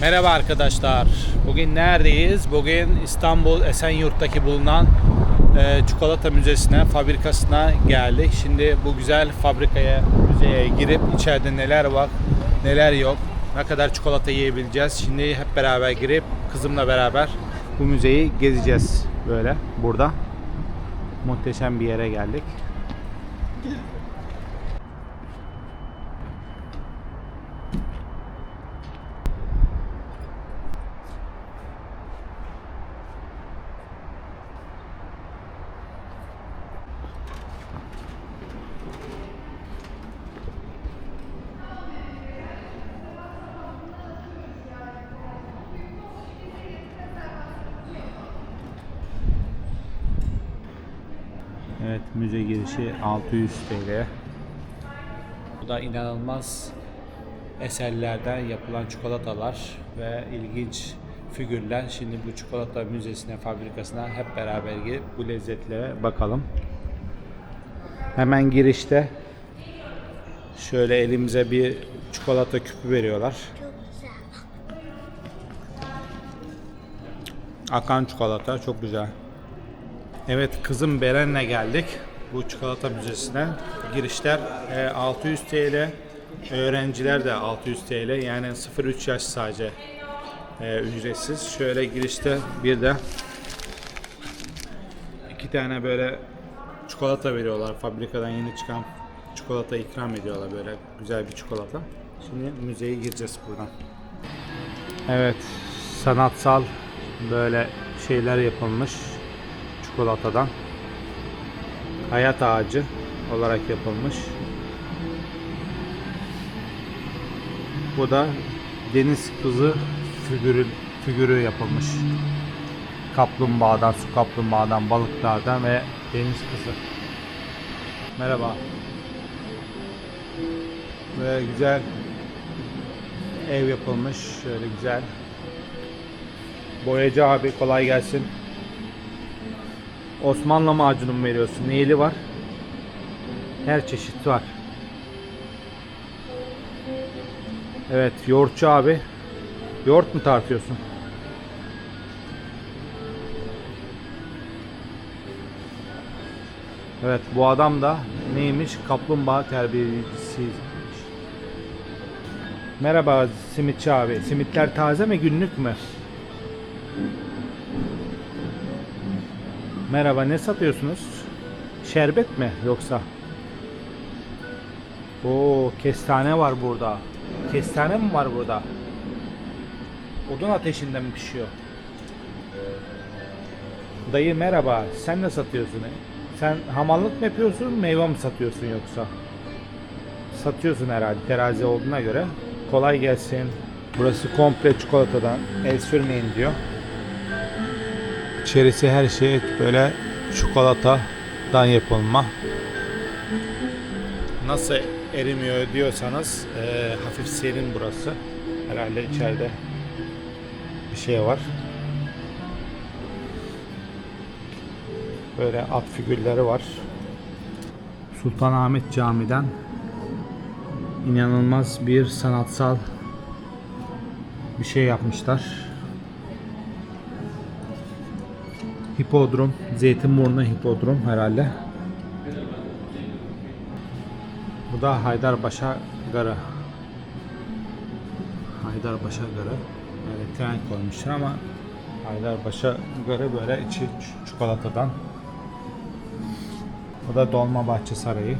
Merhaba arkadaşlar. Bugün neredeyiz? Bugün İstanbul Esenyurt'taki bulunan e, çikolata müzesine, fabrikasına geldik. Şimdi bu güzel fabrikaya, müzeye girip içeride neler var, neler yok, ne kadar çikolata yiyebileceğiz. Şimdi hep beraber girip kızımla beraber bu müzeyi gezeceğiz böyle burada. Muhteşem bir yere geldik. Evet müze girişi 600 TL. Bu da inanılmaz eserlerden yapılan çikolatalar ve ilginç figürler. Şimdi bu çikolata müzesine, fabrikasına hep beraber girip bu lezzetlere bakalım. Hemen girişte şöyle elimize bir çikolata küpü veriyorlar. Akan çikolata çok güzel. Evet kızım Beren'le geldik bu çikolata müzesine. Girişler e, 600 TL, öğrenciler de 600 TL yani 0-3 yaş sadece e, ücretsiz. Şöyle girişte bir de iki tane böyle çikolata veriyorlar. Fabrikadan yeni çıkan çikolata ikram ediyorlar böyle güzel bir çikolata. Şimdi müzeye gireceğiz buradan. Evet sanatsal böyle şeyler yapılmış çikolatadan hayat ağacı olarak yapılmış. Bu da deniz kızı figürü, figürü yapılmış. Kaplumbağadan, su kaplumbağadan, balıklardan ve deniz kızı. Merhaba. Böyle güzel ev yapılmış. Şöyle güzel. Boyacı abi kolay gelsin. Osmanlı macunu mu veriyorsun? Neyli var? Her çeşit var. Evet, yoğurtçu abi. Yoğurt mu tartıyorsun? Evet, bu adam da neymiş? Kaplumbağa terbiyecisiymiş. Merhaba simitçi abi. Simitler taze mi günlük mü? Merhaba ne satıyorsunuz? Şerbet mi yoksa? Oo kestane var burada. Kestane mi var burada? Odun ateşinde mi pişiyor? Dayı merhaba. Sen ne satıyorsun? Sen hamallık mı yapıyorsun, meyve mi satıyorsun yoksa? Satıyorsun herhalde terazi olduğuna göre. Kolay gelsin. Burası komple çikolatadan. El sürmeyin diyor. İçerisi her şey böyle çikolatadan yapılma. Nasıl erimiyor diyorsanız e, hafif serin burası. Herhalde içeride bir şey var. Böyle at figürleri var. Sultanahmet Camii'den inanılmaz bir sanatsal bir şey yapmışlar. Hipodrom, Zeytinburnu Hipodrom herhalde. Bu da Haydarpaşa Garı. Haydarpaşa Garı. Böyle tren koymuşlar ama Haydarpaşa Garı böyle içi çikolatadan. Bu da Dolmabahçe Sarayı.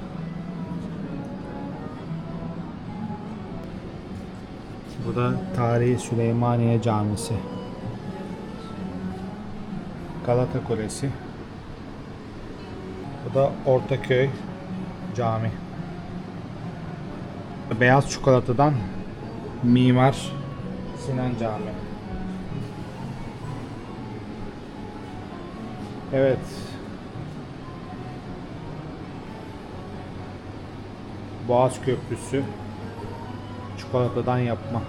Bu da Tarihi Süleymaniye Camisi. Galata Kulesi. Bu da Ortaköy Cami. Beyaz çikolatadan Mimar Sinan Cami. Evet. Boğaz Köprüsü çikolatadan yapma.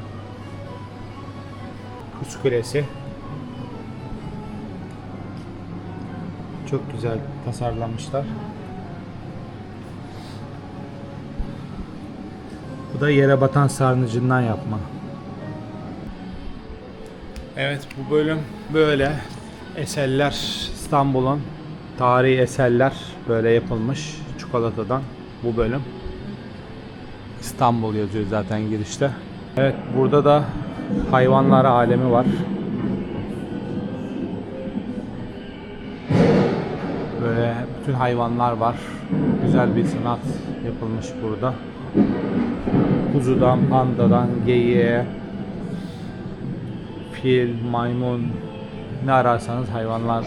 Kız Kulesi. Çok güzel tasarlanmışlar. Bu da yere batan sarnıcından yapma. Evet bu bölüm böyle eserler İstanbul'un tarihi eserler böyle yapılmış çikolatadan bu bölüm. İstanbul yazıyor zaten girişte. Evet burada da hayvanlar alemi var. Bütün hayvanlar var. Güzel bir sanat yapılmış burada. Kuzudan, pandadan, geyiğe, fil, maymun ne ararsanız hayvanlar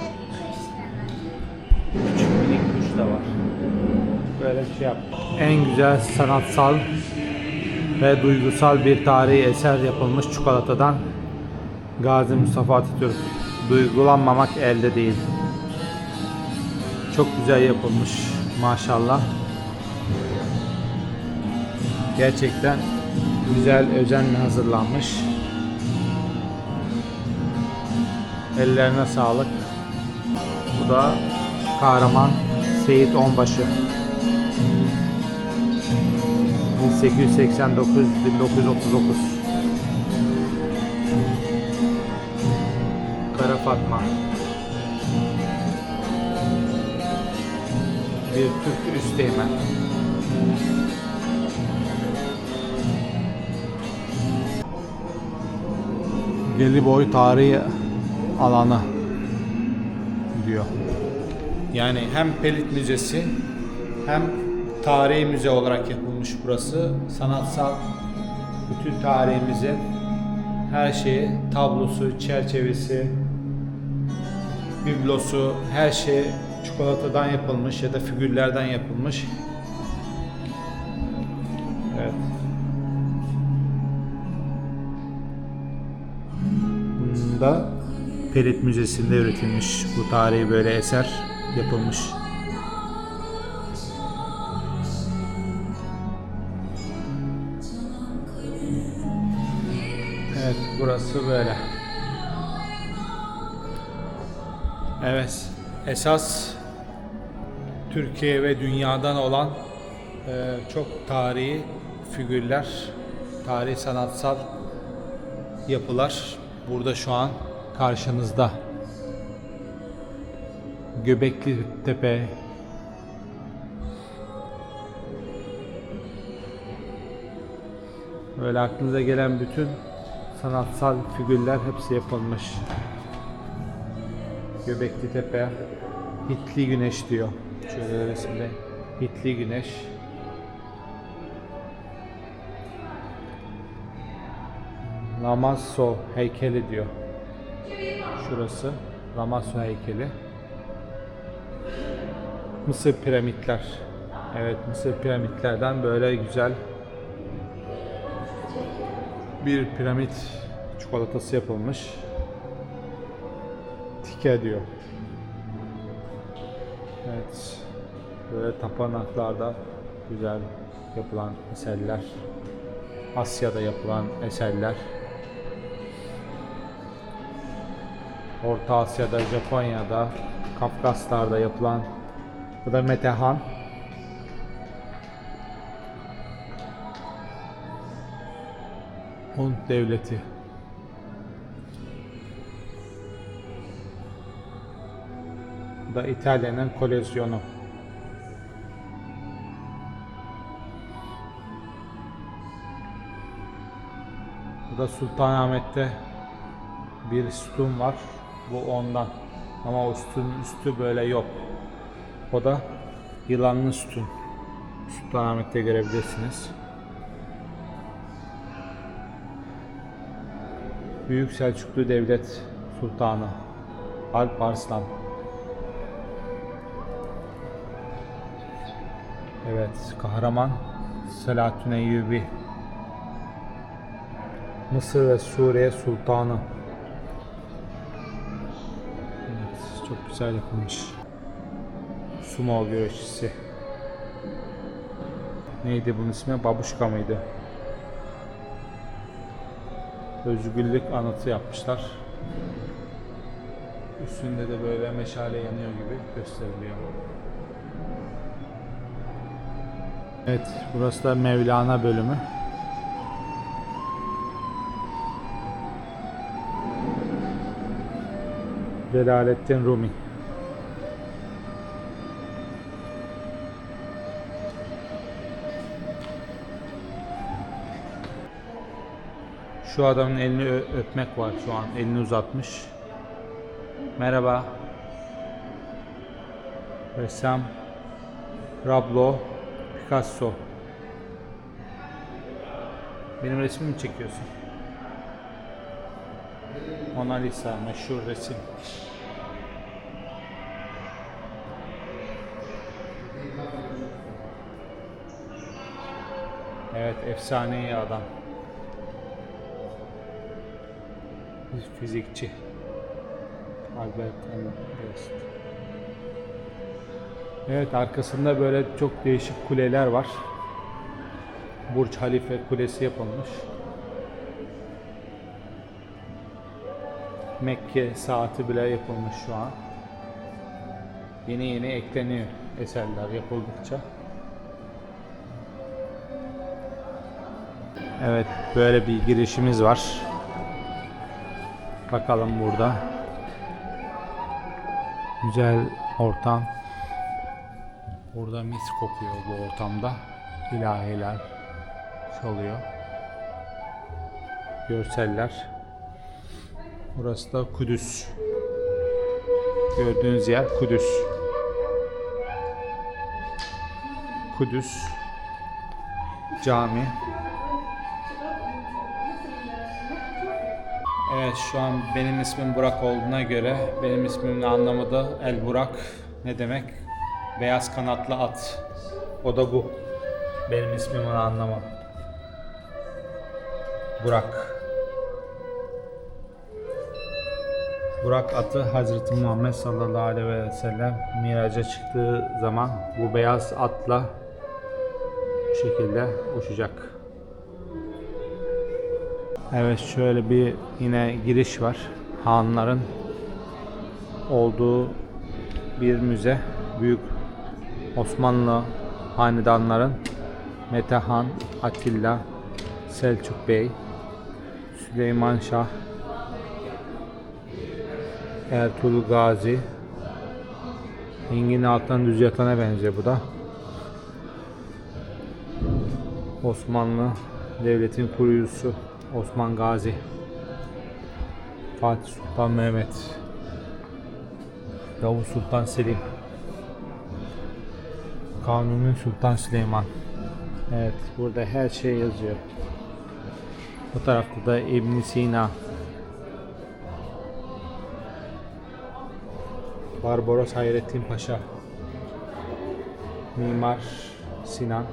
küçük minik kuş da var. Böyle bir şey yap. En güzel sanatsal ve duygusal bir tarihi eser yapılmış çikolatadan Gazi Mustafa Atatürk. Duygulanmamak elde değil. Çok güzel yapılmış maşallah. Gerçekten güzel özenle hazırlanmış. Ellerine sağlık. Bu da kahraman Seyit Onbaşı. 1889-1939 Kara Fatma Bir Türk üsteğmen Gelibolu Tarihi Alanı diyor. Yani hem Pelit Müzesi hem tarihi müze olarak yapılmış burası. Sanatsal bütün tarihimizin her şeyi, tablosu, çerçevesi, biblosu, her şey çikolatadan yapılmış ya da figürlerden yapılmış. Evet. Bunda Pelit Müzesi'nde üretilmiş bu tarihi böyle eser yapılmış. Evet, burası böyle. Evet, esas Türkiye ve dünyadan olan e, çok tarihi figürler, tarihi sanatsal yapılar burada şu an karşınızda. Göbekli Tepe Böyle aklınıza gelen bütün sanatsal figürler hepsi yapılmış. Göbekli Tepe, Hitli Güneş diyor. Şöyle resimde Hitli Güneş. Lamasso heykeli diyor. Şurası Lamasso heykeli. Mısır piramitler. Evet Mısır piramitlerden böyle güzel bir piramit çikolatası yapılmış. Tike diyor. Evet. Böyle tapınaklarda güzel yapılan eserler. Asya'da yapılan eserler. Orta Asya'da, Japonya'da, Kafkaslar'da yapılan bu da Metehan. Hun devleti. Da İtalya'nın kolezyonu. Bu da Sultanahmet'te bir sütun var. Bu ondan. Ama o sütunun üstü böyle yok. O da yılanlı sütun. Sultanahmet'te görebilirsiniz. Büyük Selçuklu Devlet Sultanı Alp Arslan. Evet, kahraman Selahattin Eyyubi. Mısır ve Suriye Sultanı. Evet, çok güzel yapılmış. Sumo güreşçisi. Neydi bunun ismi? Babuşka mıydı? Özgürlük anıtı yapmışlar. Üstünde de böyle meşale yanıyor gibi gösteriliyor. Evet, burası da Mevlana bölümü. Celalettin Rumi. Şu adamın elini öpmek var şu an. Elini uzatmış. Merhaba. Ressam Pablo Picasso. Benim resmimi mi çekiyorsun? Mona Lisa meşhur resim. Evet efsaneyi adam. Fizikçi. Albert Einstein. Evet arkasında böyle çok değişik kuleler var. Burç Halife Kulesi yapılmış. Mekke saati bile yapılmış şu an. Yeni yeni ekleniyor eserler yapıldıkça. Evet böyle bir girişimiz var. Bakalım burada. Güzel ortam. Burada mis kokuyor bu ortamda. İlahiler çalıyor. Görseller. Burası da Kudüs. Gördüğünüz yer Kudüs. Kudüs Cami. Evet şu an benim ismim Burak olduğuna göre benim ismimin anlamı da El Burak ne demek? Beyaz kanatlı at. O da bu. Benim ismimin anlamı. Burak. Burak atı Hazreti Muhammed sallallahu aleyhi ve sellem miraca çıktığı zaman bu beyaz atla bu şekilde uçacak. Evet şöyle bir yine giriş var. Hanların olduğu bir müze. Büyük Osmanlı hanedanların Metehan, Atilla, Selçuk Bey, Süleyman Şah, Ertuğrul Gazi, Engin alttan düz yatana benziyor bu da. Osmanlı Devleti'nin kurucusu Osman Gazi. Fatih Sultan Mehmet. Yavuz Sultan Selim. Kanuni Sultan Süleyman. Evet, burada her şey yazıyor. Bu tarafta da İbn Sina. Barbaros Hayrettin Paşa. Mimar Sinan.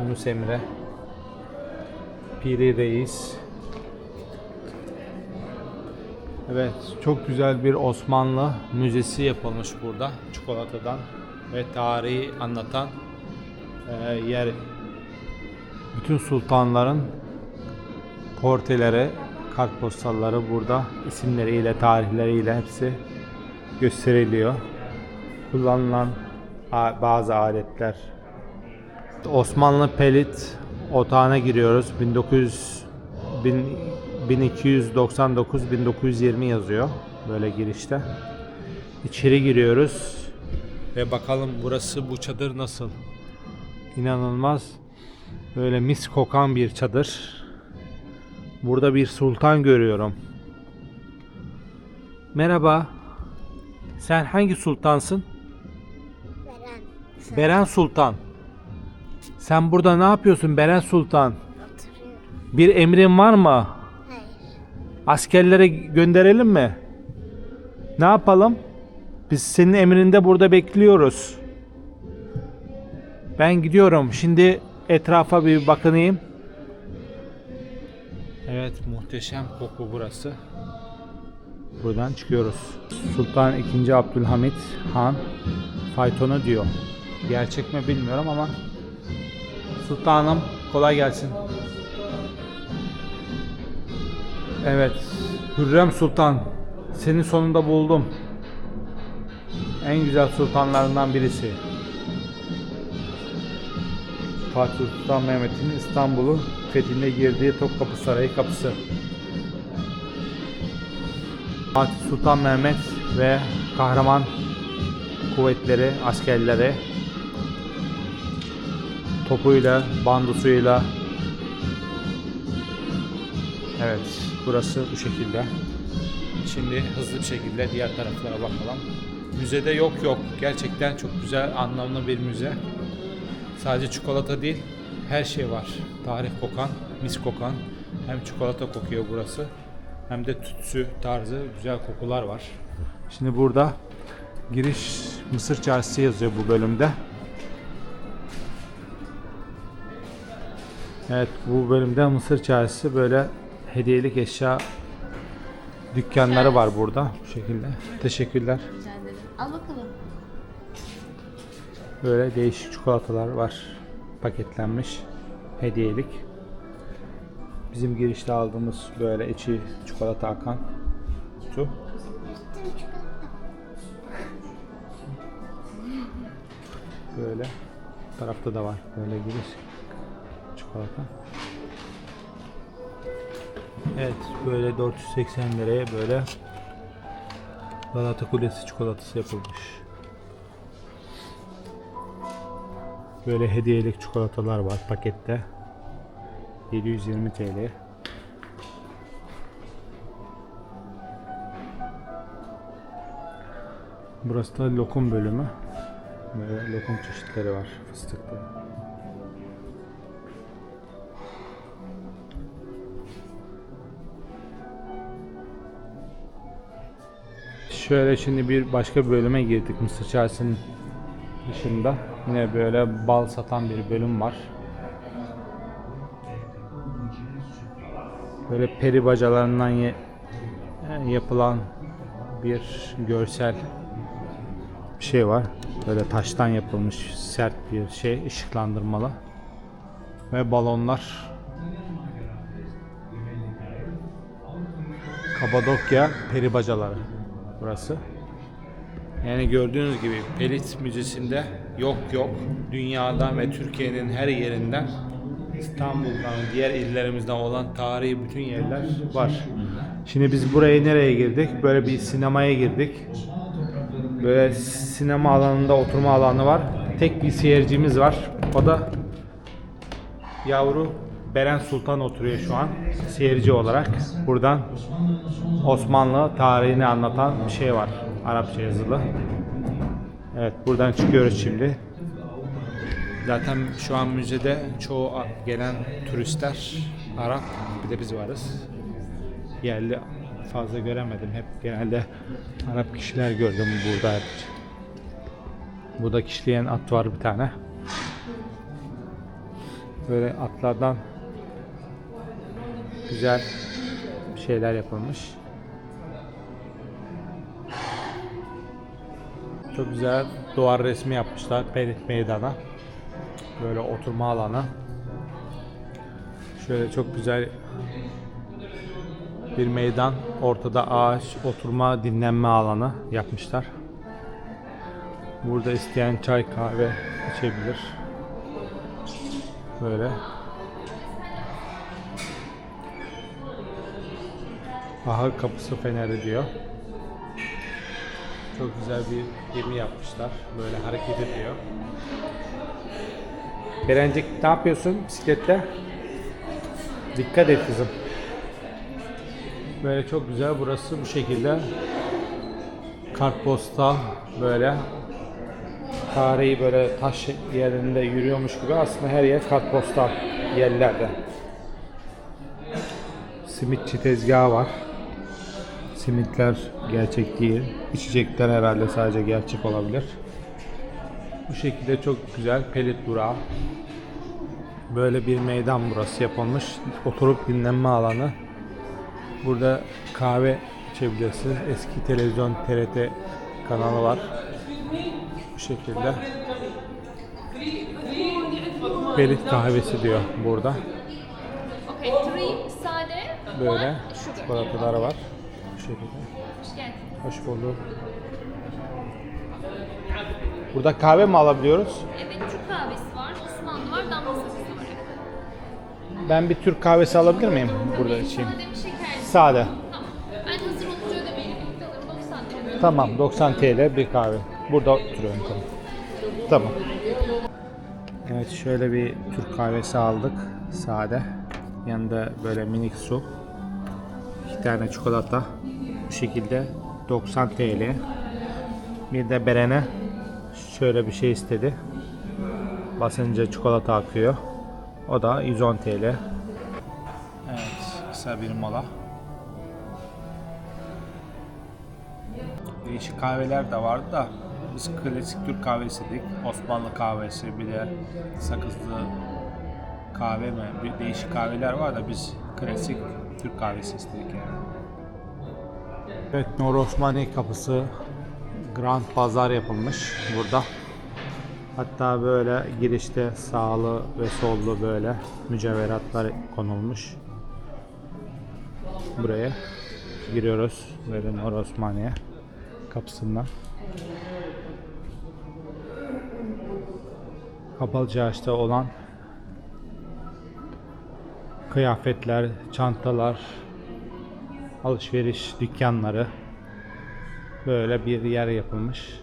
Yunus Emre. Piri Reis. Evet, çok güzel bir Osmanlı müzesi yapılmış burada çikolatadan ve tarihi anlatan e, yer. Bütün sultanların portreleri, kartpostalları burada isimleriyle, tarihleriyle hepsi gösteriliyor. Kullanılan bazı aletler. Osmanlı Pelit otağına giriyoruz. 1900 bin- 1299 1920 yazıyor böyle girişte. İçeri giriyoruz ve bakalım burası bu çadır nasıl? İnanılmaz böyle mis kokan bir çadır. Burada bir sultan görüyorum. Merhaba. Sen hangi sultansın? Veren. Beren Sultan. Sen burada ne yapıyorsun Beren Sultan? Oturuyorum. Bir emrin var mı? Hayır. Askerlere gönderelim mi? Ne yapalım? Biz senin emrinde burada bekliyoruz. Ben gidiyorum. Şimdi etrafa bir bakınayım. Evet, muhteşem koku burası. Buradan çıkıyoruz. Sultan II. Abdülhamit Han faytonu diyor. Gerçek mi bilmiyorum ama Sultanım kolay gelsin. Evet. Hürrem Sultan. Seni sonunda buldum. En güzel sultanlarından birisi. Fatih Sultan Mehmet'in İstanbul'u fethine girdiği Topkapı Sarayı kapısı. Fatih Sultan Mehmet ve kahraman kuvvetleri, askerleri topuyla, bandusuyla Evet, burası bu şekilde. Şimdi hızlı bir şekilde diğer taraflara bakalım. Müzede yok yok. Gerçekten çok güzel, anlamlı bir müze. Sadece çikolata değil, her şey var. Tarih kokan, mis kokan. Hem çikolata kokuyor burası, hem de tütsü tarzı güzel kokular var. Şimdi burada giriş Mısır Çarşısı yazıyor bu bölümde. Evet bu bölümde Mısır Çarşısı böyle hediyelik eşya dükkanları var burada bu şekilde. Teşekkürler. Al bakalım. Böyle değişik çikolatalar var paketlenmiş hediyelik. Bizim girişte aldığımız böyle içi çikolata akan kutu. Böyle tarafta da var böyle giriş çikolata. Evet böyle 480 liraya böyle Galata Kulesi çikolatası yapılmış. Böyle hediyelik çikolatalar var pakette. 720 TL. Burası da lokum bölümü. Böyle lokum çeşitleri var fıstıklı. Şöyle şimdi bir başka bölüme girdik Mısır Çarşısı'nın dışında. Yine böyle bal satan bir bölüm var. Böyle peri bacalarından yapılan bir görsel bir şey var. Böyle taştan yapılmış sert bir şey, ışıklandırmalı. Ve balonlar. Kapadokya peri bacaları burası. Yani gördüğünüz gibi Pelit Müzesi'nde yok yok dünyadan ve Türkiye'nin her yerinden İstanbul'dan diğer illerimizden olan tarihi bütün yerler var. Şimdi biz buraya nereye girdik? Böyle bir sinemaya girdik. Böyle sinema alanında oturma alanı var. Tek bir seyircimiz var. O da yavru Beren Sultan oturuyor şu an seyirci olarak. Buradan Osmanlı tarihini anlatan bir şey var. Arapça yazılı. Evet buradan çıkıyoruz şimdi. Zaten şu an müzede çoğu gelen turistler Arap bir de biz varız. Yerli fazla göremedim. Hep genelde Arap kişiler gördüm burada hep. Burada kişileyen at var bir tane. Böyle atlardan güzel şeyler yapılmış. Çok güzel duvar resmi yapmışlar Meydan'a. Böyle oturma alanı. Şöyle çok güzel bir meydan. Ortada ağaç, oturma, dinlenme alanı yapmışlar. Burada isteyen çay, kahve içebilir. Böyle. Ahır kapısı feneri diyor. Çok güzel bir gemi yapmışlar. Böyle hareket ediyor. Berencik ne yapıyorsun bisiklette? Dikkat et kızım. Böyle çok güzel burası bu şekilde. Kartpostal böyle tarihi böyle taş yerinde yürüyormuş gibi aslında her yer kartpostal yerlerde. Simitçi tezgahı var. Simitler gerçek değil. İçecekler herhalde sadece gerçek olabilir. Bu şekilde çok güzel pelit durağı. Böyle bir meydan burası yapılmış. Oturup dinlenme alanı. Burada kahve içebilirsiniz. Eski televizyon TRT kanalı var. Bu şekilde. Pelit kahvesi diyor burada. Böyle çikolatalar var. Bu şekilde. Hoş geldin. Hoş bulduk. Burada kahve mi alabiliyoruz? Evet, Türk kahvesi var, Osmanlı var, damla sakızı var. Ben bir Türk kahvesi alabilir miyim burada içeyim? Sade. Tamam. Ben hazır olunca ödemeyi Tamam 90 TL bir kahve. Burada oturuyorum tamam. Tamam. Evet şöyle bir Türk kahvesi aldık. Sade. Yanında böyle minik su. İki tane çikolata. Bu şekilde 90 TL. Bir de Beren'e şöyle bir şey istedi. Basınca çikolata akıyor. O da 110 TL. Evet, kısa bir mola. Değişik kahveler de vardı da biz klasik Türk kahvesi dedik. Osmanlı kahvesi bir de sakızlı kahve mi? Bir değişik kahveler var da biz klasik Türk kahvesi istedik yani. Evet Nur Osmaniye kapısı Grand Pazar yapılmış burada. Hatta böyle girişte sağlı ve sollu böyle mücevheratlar konulmuş. Buraya giriyoruz böyle Nur Osmaniye kapısından. Kapalı çarşıda olan kıyafetler, çantalar, alışveriş dükkanları böyle bir yer yapılmış.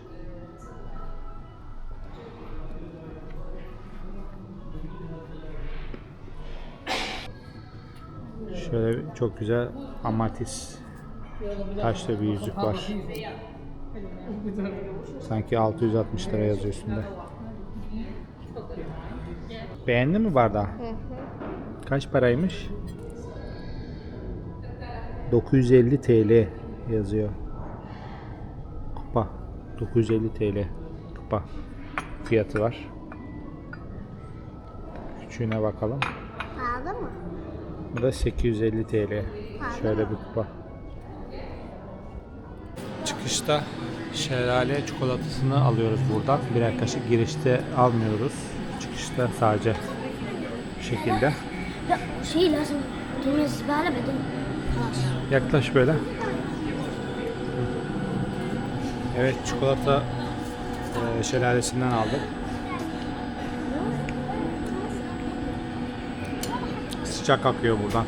Şöyle çok güzel amatis taşlı bir yüzük var. Sanki 660 lira yazıyor üstünde. Beğendin mi bardağı? Kaç paraymış? 950 TL yazıyor. Kupa. 950 TL. Kupa. Fiyatı var. Küçüğüne bakalım. Pahalı mı? Bu da 850 TL. Şöyle bir kupa. Çıkışta şelale çikolatasını alıyoruz buradan. Birer kaşık girişte almıyoruz. Çıkışta sadece bu şekilde şey lazım. Demir zibale bedel. Yaklaş böyle. Evet çikolata e, şelalesinden aldık. Sıcak akıyor buradan.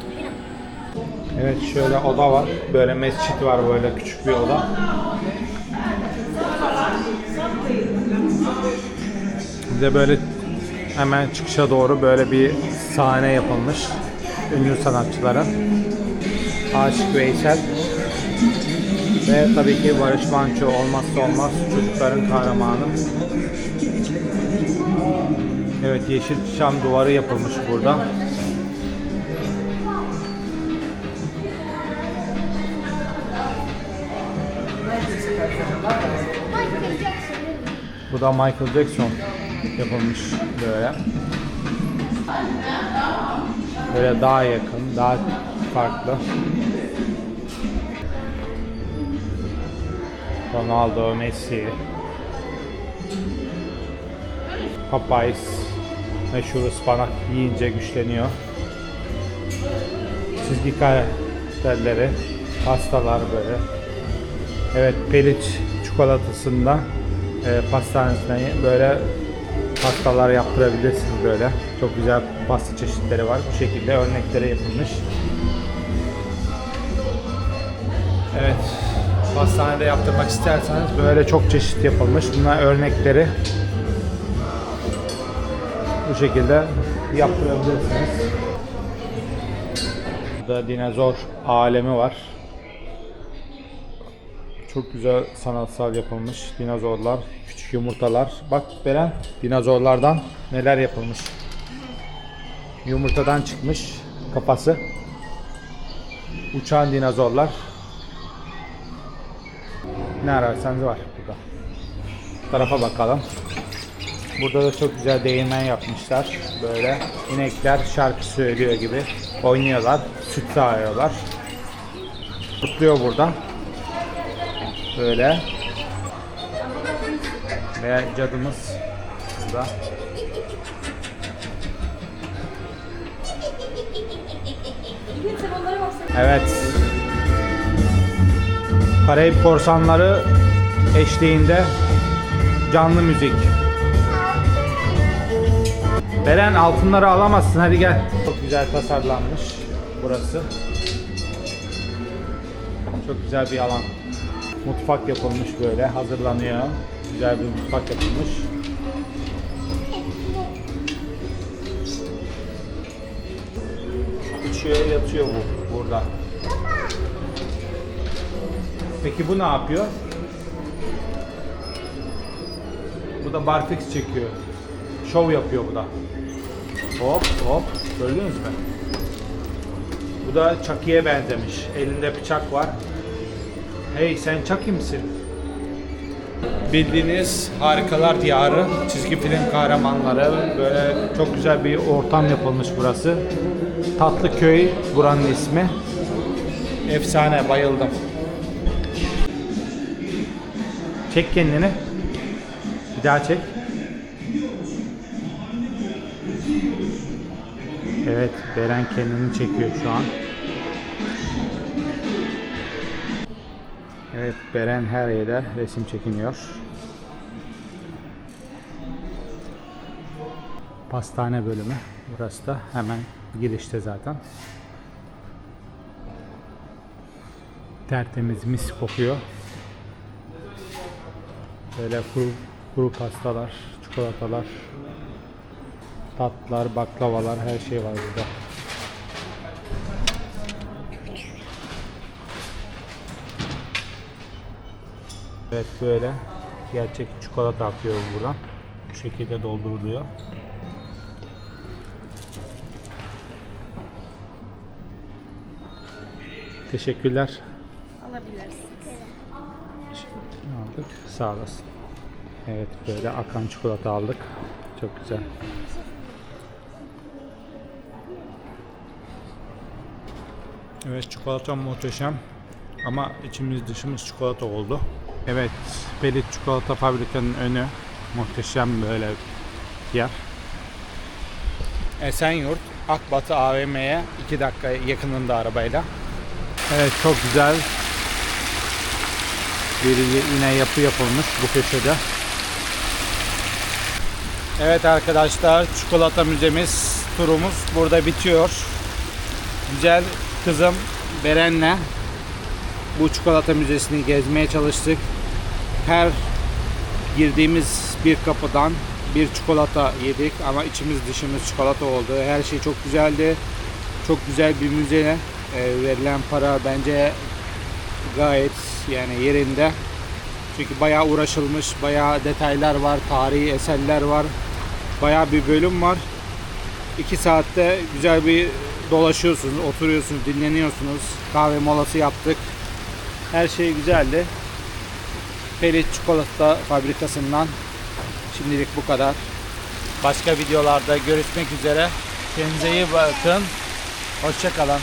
Evet şöyle oda var. Böyle mescit var böyle küçük bir oda. Bir de böyle hemen çıkışa doğru böyle bir sahne yapılmış. Ünlü sanatçıların. Aşık Veysel ve tabii ki Barış Manço olmazsa olmaz çocukların kahramanı. Evet Yeşilçam duvarı yapılmış burada. Bu da Michael Jackson yapılmış böyle. Böyle daha yakın, daha farklı. Ronaldo, Messi. Popeyes meşhur ıspanak yiyince güçleniyor. Çizgi karakterleri, pastalar böyle. Evet, Peliç çikolatasında e, pastanesine böyle pastalar yaptırabilirsiniz böyle. Çok güzel pasta çeşitleri var. Bu şekilde örnekleri yapılmış. Evet. Pastanede yaptırmak isterseniz böyle çok çeşit yapılmış. Bunlar örnekleri. Bu şekilde yaptırabilirsiniz. Burada dinozor alemi var. Çok güzel sanatsal yapılmış dinozorlar, küçük yumurtalar. Bak Beren, dinozorlardan neler yapılmış. Yumurtadan çıkmış kafası. Uçan dinozorlar. Ne ararsanız var burada. Bu tarafa bakalım. Burada da çok güzel değirmen yapmışlar. Böyle inekler şarkı söylüyor gibi oynuyorlar, süt sağıyorlar. Mutluyor burada. Böyle. Ve cadımız burada. Evet. Karayip Korsanları eşliğinde canlı müzik. Beren altınları alamazsın hadi gel. Çok güzel tasarlanmış burası. Çok güzel bir alan. Mutfak yapılmış böyle hazırlanıyor. Güzel bir mutfak yapılmış. Uçuyor yatıyor bu burada. Peki bu ne yapıyor? Bu da barfix çekiyor. Şov yapıyor bu da. Hop hop. Gördünüz mü? Bu da Chucky'ye benzemiş. Elinde bıçak var. Hey sen Chucky misin? Bildiğiniz Harikalar Diyarı çizgi film kahramanları böyle çok güzel bir ortam yapılmış burası. Tatlıköy buranın ismi. Efsane bayıldım. Çek kendini. Bir daha çek. Evet, Beren kendini çekiyor şu an. Evet, Beren her yerde resim çekiniyor. Pastane bölümü. Burası da hemen girişte zaten. Tertemiz mis kokuyor. Böyle kuru, kuru pastalar, çikolatalar, tatlılar, baklavalar her şey var burada. Evet böyle gerçek çikolata akıyor buradan. Bu şekilde dolduruluyor. Teşekkürler. Alabilirsin. Aldık. Sağ olasın. Evet böyle akan çikolata aldık. Çok güzel. Evet çikolata muhteşem. Ama içimiz dışımız çikolata oldu. Evet Belit Çikolata Fabrika'nın önü. Muhteşem böyle bir yer. Esenyurt Akbatı AVM'ye 2 dakika yakınında arabayla. Evet çok güzel bir yine yapı yapılmış bu köşede. Evet arkadaşlar çikolata müzemiz turumuz burada bitiyor. Güzel kızım Beren'le bu çikolata müzesini gezmeye çalıştık. Her girdiğimiz bir kapıdan bir çikolata yedik ama içimiz dışımız çikolata oldu. Her şey çok güzeldi. Çok güzel bir müze. Ee, verilen para bence gayet yani yerinde. Çünkü bayağı uğraşılmış, bayağı detaylar var, tarihi eserler var. Bayağı bir bölüm var. 2 saatte güzel bir dolaşıyorsunuz, oturuyorsunuz, dinleniyorsunuz. Kahve molası yaptık. Her şey güzeldi. Pelit Çikolata Fabrikası'ndan şimdilik bu kadar. Başka videolarda görüşmek üzere. Kendinize iyi bakın. Hoşçakalın.